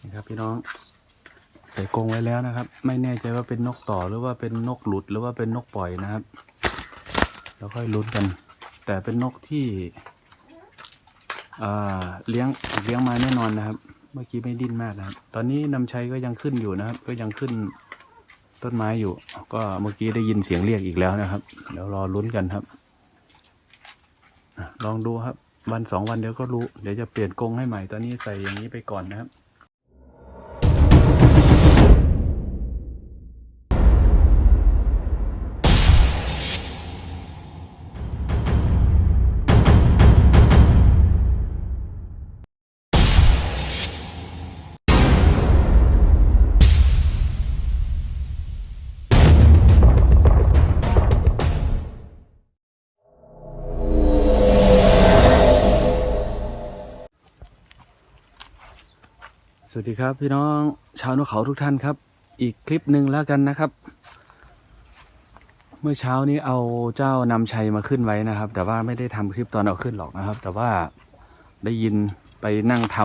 นี่ครับพี่น้องใส่กรงไว้แล้วนะครับ ไม่แน่ใจว่าเป็นนกต่อหรือว่าเป็นนกหลุดหรือว่าเป็นนกปล่อยนะครับแล้วค่อยลุ้นกัน แต่เป็นนกที่เลี้ยงเลี้ยงมาแน่นอนนะครับ เมื่อกี้ไม่ดิ้นมากนะครับ ตอนนี้นำชัยก็ยังขึ้นอยู่นะครับ ก็ยังขึ้นต้นไม้อยู่ ก็เมื่อกี้ได้ยินเสียงเรียกอีกแล้วนะครับเดี๋ยวรอลุ้นกันครับลองดูครับ วันสองวันเดี๋ยวก็รู้ เดี๋ยวจะเปลี่ยนกรงให้ใหม่ตอนนี้ใส่อย่างนี้ไปก่อนนะครับ วัสดีครับพี่น้องชาวนกเขาทุกท่านครับ อีกคลิปหนึ่งแล้วกันนะครับ เมื่อเช้านี้เอาเจ้านำชัยมาขึ้นไว้นะครับ แต่ว่าไม่ได้ทำคลิปตอนเอาขึ้นหรอกนะครับ แต่ว่าได้ยินไปนั่งท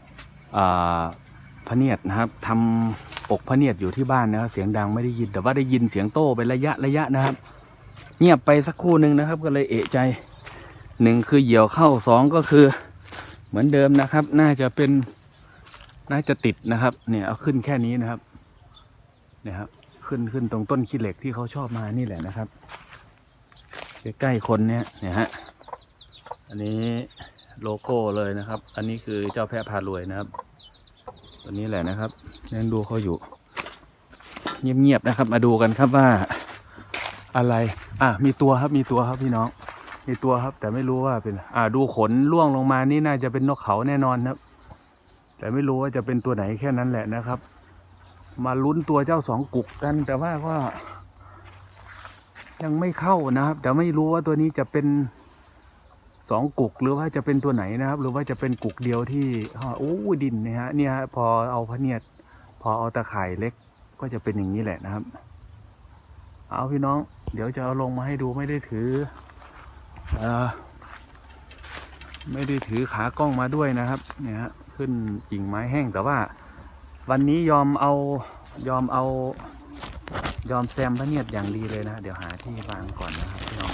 ำพระเนียดนะครับทำปกพระเนียดอยู่ที่บ้านนะครับ เสียงดังไม่ได้ยิน แต่ว่าได้ยินเสียงโต้เป็นระยะระยะนะครับ เงียบไปสักครู่หนึ่งนะครับ ก็เลยเอะใจหนึ่งคือเหยี่ยวเข้าสองก็คือ เหมือนเดิมนะครับ น่าจะเป็น น่าจะติดนะครับ เนี่ยเอาขึ้นแค่นี้นะครับเนี่ยครับ ขึ้นขึ้นตรงต้นขี้เหล็กที่เขาชอบมานี่แหละนะครับใกล้ๆคนเนี่ยเนี่ยฮะอันนี้โลโก้เลยนะครับ อันนี้คือเจ้าแพะพารวยนะครับตัวนี้แหละนะครับยังดูเขาอยู่ เงียบๆนะครับ มาดูกันครับว่าอะไร อะมีตัวครับมีตัวครับพี่น้อง มีตัวครับ แต่ไม่รู้ว่าเป็น อ่าดูขนล่วงลงมานี่น่าจะเป็นนกเขาแน่นอนครับ แต่ไม่รู้ว่าจะเป็นตัวไหนแค่นั้นแหละนะครับ มาลุ้นตัวเจ้าสองกุกกัน แต่ว่าก็ ยังไม่เข้านะครับ แต่ไม่รู้ว่าตัวนี้จะเป็นสองกุกหรือว่าจะเป็นตัวไหนนะครับ หรือว่าจะเป็นกุกเดียวที่โอ้ดินนี่ยฮะเนี่ยพอเอาพระเนียด พอเอาตะข่ายเล็กก็จะเป็นอย่างนี้แหละนะครับ เอาพี่น้อง เดี๋ยวจะเอาลงมาให้ดูไม่ได้ถืออไม่ได้ถือขากล้องมาด้วยนะครับ เนี่ยฮะ ขึ้นกิ่งไม้แห้งแต่ว่า วันนี้ยอมเอายอมเอา ยอมแซมพระเนียดอย่างดีเลยนะ เดี๋ยวหาที่วางก่อนนะครับพี่น้อง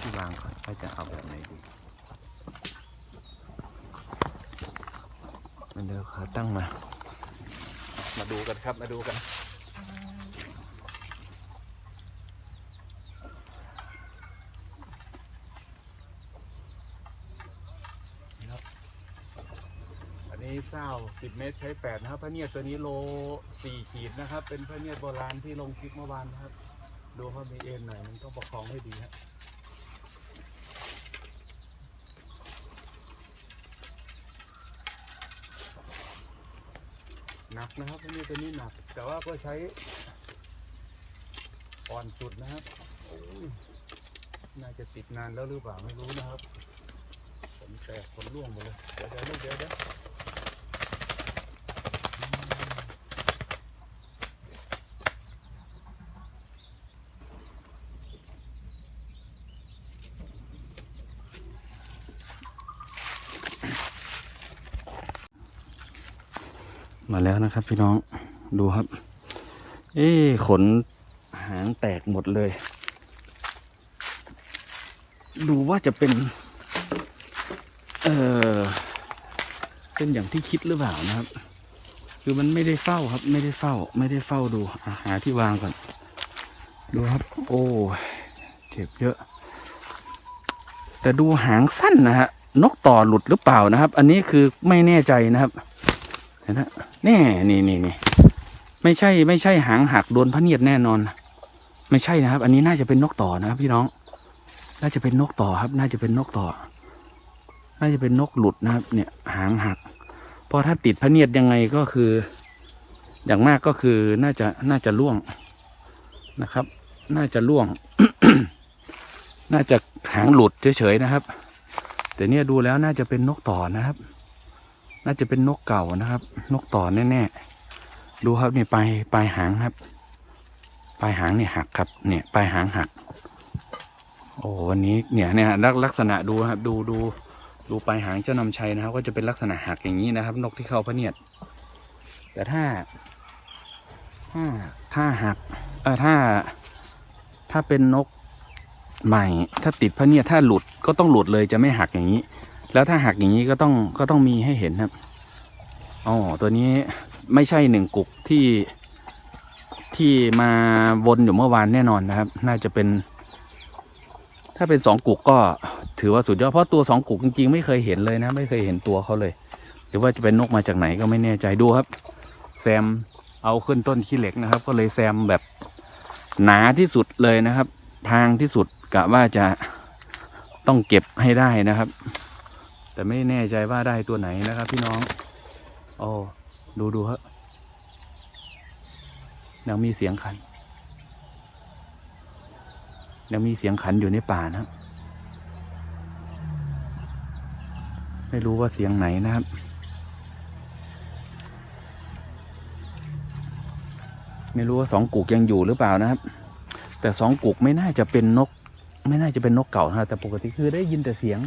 ที่วางก่อนว่าจะเอาแบบไหนดีมันเดี๋ยวขาตั้งมา มาดูกันครับมาดูกัน อั นี้เศร้าสิบเมตรใช้แปดนะครับพระเนียดตัวนี้โลสี่ขีดนะครับ เป็นพระเนียดโบราณที่ลงคลิปเมื่อวานนะครับ ดูเขามีเอ็นหน่อยมันต้องประคองให้ดีครับหนักนะครับพระเนียดตัวนี้หนัก แต่ว่าก็ใช้อ่อนสุดนะครับน่าจะติดนานแล้วหรือเปล่าไม่รู้นะครับขนแตกขนร่วงหมดเลย เดี๋ยวเดี๋ยวเดี๋ยว มาแล้วนะครับ พี่น้องดูครับ เอ้ขนหางแตกหมดเลย ดูว่าจะเป็น เออเป็นอย่างที่คิดหรือเปล่านะครับ คือมันไม่ได้เฝ้าครับ ไม่ได้เฝ้า ไม่ได้เฝ้าดูหาที่วางก่อน ดูครับ โอ้เจ็บเยอะ แต่ดูหางสั้นนะฮะนกต่อหลุดหรือเปล่านะครับ อันนี้คือไม่แน่ใจนะครับ ห็นไหมแน่นี่นี่นี่ไม่ใช่ไม่ใช่หางหักโดนพระเนียดแน่นอน ไม่ใช่นะครับ อันนี้น่าจะเป็นนกต่อนะครับ พี่น้อง น่าจะเป็นนกต่อครับ น่าจะเป็นนกต่อ น่าจะเป็นนกหลุดนะครับ เนี่ย หางหักเพราะถ้าติดพระเนียดยังไงก็คือ อย่างมากก็คือน่าจะน่าจะล่วงนะครับ น่าจะล่วง น่าจะหางหลุดเฉยๆนะครับ แต่เนี่ยดูแล้วน่าจะเป็นนกต่อนะครับ น่าจะเป็นนกเก่านะครับ นกต่อแน่ๆดูครับนี่ปลายปลายหางครับ ปลายหางเนี่ยหักครับ เนี่ยปลายหางหัก โอ้วันนี้เนี่ยเนี่ยลักลักษณะดูครับ ดูดูดูปลายหางเจ้านำชัยนะครับ ก็จะเป็นลักษณะหักอย่างนี้นะครับ นกที่เข้าพระเนียด แต่ถ้า ถ้าถ้าหักเออถ้า ถ้าเป็นนกใหม่ ถ้าติดพระเนียดถ้าหลุดก็ต้องหลุดเลยจะไม่หักอย่างนี้ แล้วถ้าหักอย่างนี้ก็ต้องก็ต้องมีให้เห็นครับอ๋อตัวนี้ไม่ใช่หนึ่งกุกที่ที่มาวนอยู่เมื่อวานแน่นอนนะครับ น่าจะเป็น ถ้าเป็นสองกุกก็ถือว่าสุดยอดเพราะตัวสองกุกจริงๆไม่เคยเห็นเลยนะ ไม่เคยเห็นตัวเขาเลย หรือว่าจะเป็นนกมาจากไหนก็ไม่แน่ใจดูครับ แซมเอาขึ้นต้นขี้เหล็กนะครับ ก็เลยแซมแบบหนาที่สุดเลยนะครับทางที่สุดกะว่าจะต้องเก็บให้ได้นะครับ แต่ไม่แน่ใจว่าได้ตัวไหนนะครับ พี่น้องโอ้ดูดูครับยังมีเสียงขัน ยังมีเสียงขันอยู่ในป่านะ ไม่รู้ว่าเสียงไหนนะครับไม่รู้ว่าสองกุกยังอยู่หรือเปล่านะครับ แต่สองกุกไม่น่าจะเป็นนก ไม่น่าจะเป็นนกเก่านะแต่ปกติคือได้ยินแต่เสียง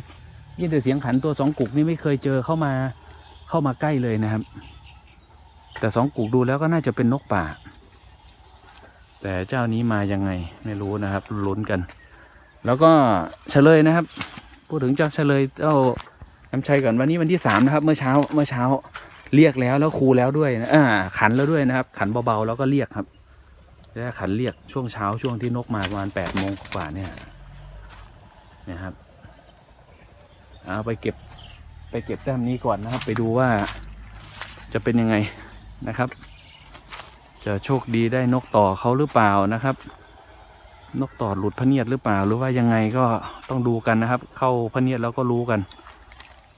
ยินแต่เสียงขันตัวสองกุกนี่ไม่เคยเจอเข้ามาเข้ามาใกล้เลยนะครับ แต่สองกุกดูแล้วก็น่าจะเป็นนกป่า แต่เจ้านี้มายังไงไม่รู้นะครับลุ้นกัน แล้วก็เฉลยนะครับ พูดถึงเจ้าเฉลยเจ้าน้ำชัยก่อนวันนี้วันที่สามนะครับเมื่อเช้าเมื่อเช้าเรียกแล้วแล้วครูแล้วด้วยนะอ่าขันแล้วด้วยนะครับ ขันเบาๆแล้วก็เรียกครับแล้วขันเรียกช่วงเช้าช่วงที่นกมาประมาณแปดโมงกว่าเนี่ยนะครับ เอาไปเก็บไปเก็บแต้มนี้ก่อนนะครับ ไปดูว่าจะเป็นยังไงนะครับ จะโชคดีได้นกต่อเขาหรือเปล่านะครับ นกต่อหลุดพะเนียดหรือเปล่า หรือว่ายังไงก็ต้องดูกันนะครับ เข้าพะเนียดแล้วก็รู้กัน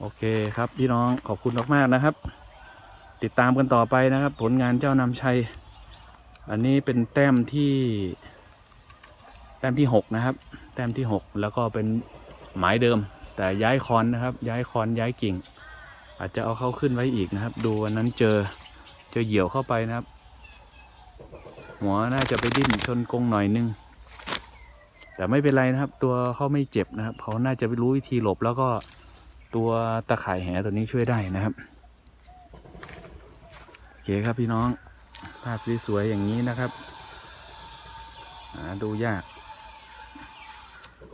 โอเคครับพี่น้องขอบคุณมากๆนะครับ ติดตามกันต่อไปนะครับ ผลงานเจ้านำชัย อันนี้เป็นแต้มที่ แต้มที่หกนะครับ แต้มที่หกแล้วก็เป็นหมายเดิม แต่ย้ายคอนนะครับ ย้ายคอนย้ายกิ่ง อาจจะเอาเข้าขึ้นไว้อีกนะครับ ดูวันนั้นเจอเจอเหยี่ยวเข้าไปนะครับ หัวน่าจะไปดิ้นชนกงหน่อยนึง แต่ไม่เป็นไรนะครับ ตัวเขาไม่เจ็บนะครับเขาน่าจะรู้วิธีหลบแล้วก็ตัวตะข่ายแหตัวนี้ช่วยได้นะครับโอเคครับพี่น้องภาพสวยๆอย่างนี้นะครับดูยาก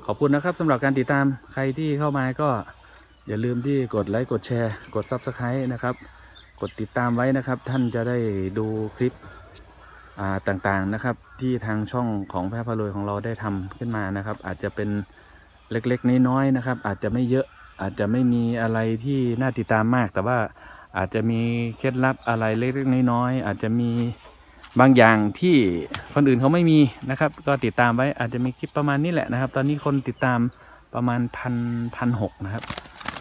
ขอบคุณนะครับสำหรับการติดตามใครที่เข้ามาก็อย่าลืมที่กดไลค์กดแชร์ กด Subscribe นะครับ กดติดตามไว้นะครับ ท่านจะได้ดูคลิปต่างๆนะครับ ที่ทางช่องของแพร่พารวยของเราได้ทำขึ้นมานะครับ อาจจะเป็นเล็กๆน้อยๆนะครับ อาจจะไม่เยอะอาจจะไม่มีอะไรที่น่าติดตามมาก แต่ว่าอาจจะมีเคล็ดลับอะไรเล็กๆน้อยๆอาจจะมีบางอย่างที่ คนอื่นเขาไม่มีนะครับ ก็ติดตามไว้อาจจะมีคลิปประมาณนี้แหละนะครับ ตอนนี้คนติดตามประมาณพันพันหกนะครับ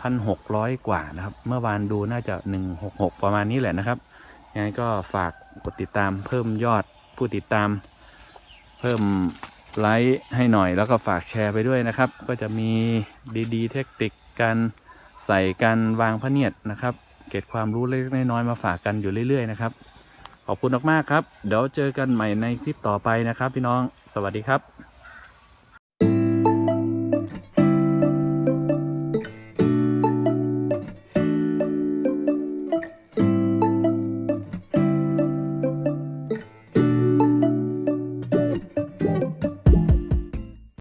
พันหกร้อยกว่านะครับ เมื่อวานดูน่าจะหนึ่งหกหกประมาณนี้แหละนะครับยังไงก็ฝากกดติดตามเพิ่มยอดผู้ติดตาม เพิ่มไลค์ให้หน่อยแล้วก็ฝากแชร์ไปด้วยนะครับ ก็จะมีดีๆ เทคนิคการใส่การวางพระเนียดนะครับ เก็บความรู้เล็กน้อยมาฝากกันอยู่เรื่อย ๆ นะครับ ขอบคุณมากๆครับ เดี๋ยวเจอกันใหม่ในคลิปต่อไปนะครับ พี่น้อง สวัสดีครับ